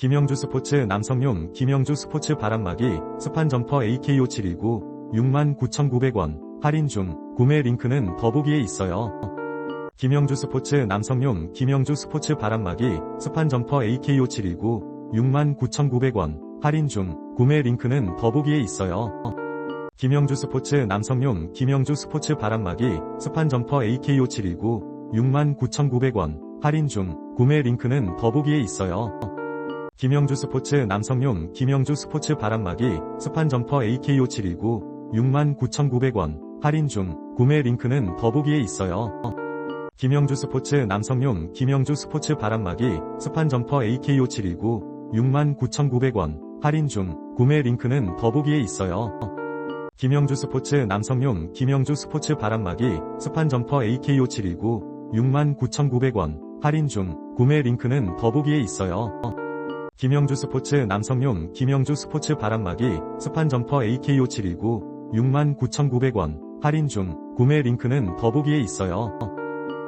김영주 스포츠 남성용 김영주 스포츠 바람막이 스판 점퍼 AKO719 69,900원 할인 중 구매 링크는 더보기에 있어요. 김영주 스포츠 남성용 김영주 스포츠 바람막이 스판 점퍼 AKO719 69,900원 할인 중 구매 링크는 더보기에 있어요. 김영주 스포츠 남성용 김영주 스포츠 바람막이 스판 점퍼 AKO719 69,900원 할인 중 구매 링크는 더보기에 있어요. 김영주 스포츠 남성용 김영주 스포츠 바람막이 스판 점퍼 AKO719 69,900원 할인 중 구매 링크는 더보기에 있어요. 김영주 스포츠 남성용 김영주 스포츠 바람막이 스판 점퍼 AKO719 69,900원 할인 중 구매 링크는 더보기에 있어요. 김영주 스포츠 남성용 김영주 스포츠 바람막이 스판 점퍼 AKO719 69,900원 할인 중 구매 링크는 더보기에 있어요. 김영주 스포츠 남성용 김영주 스포츠 바람막이 스판 점퍼 AKO719 69,900원 할인 중 구매 링크는 더보기에 있어요.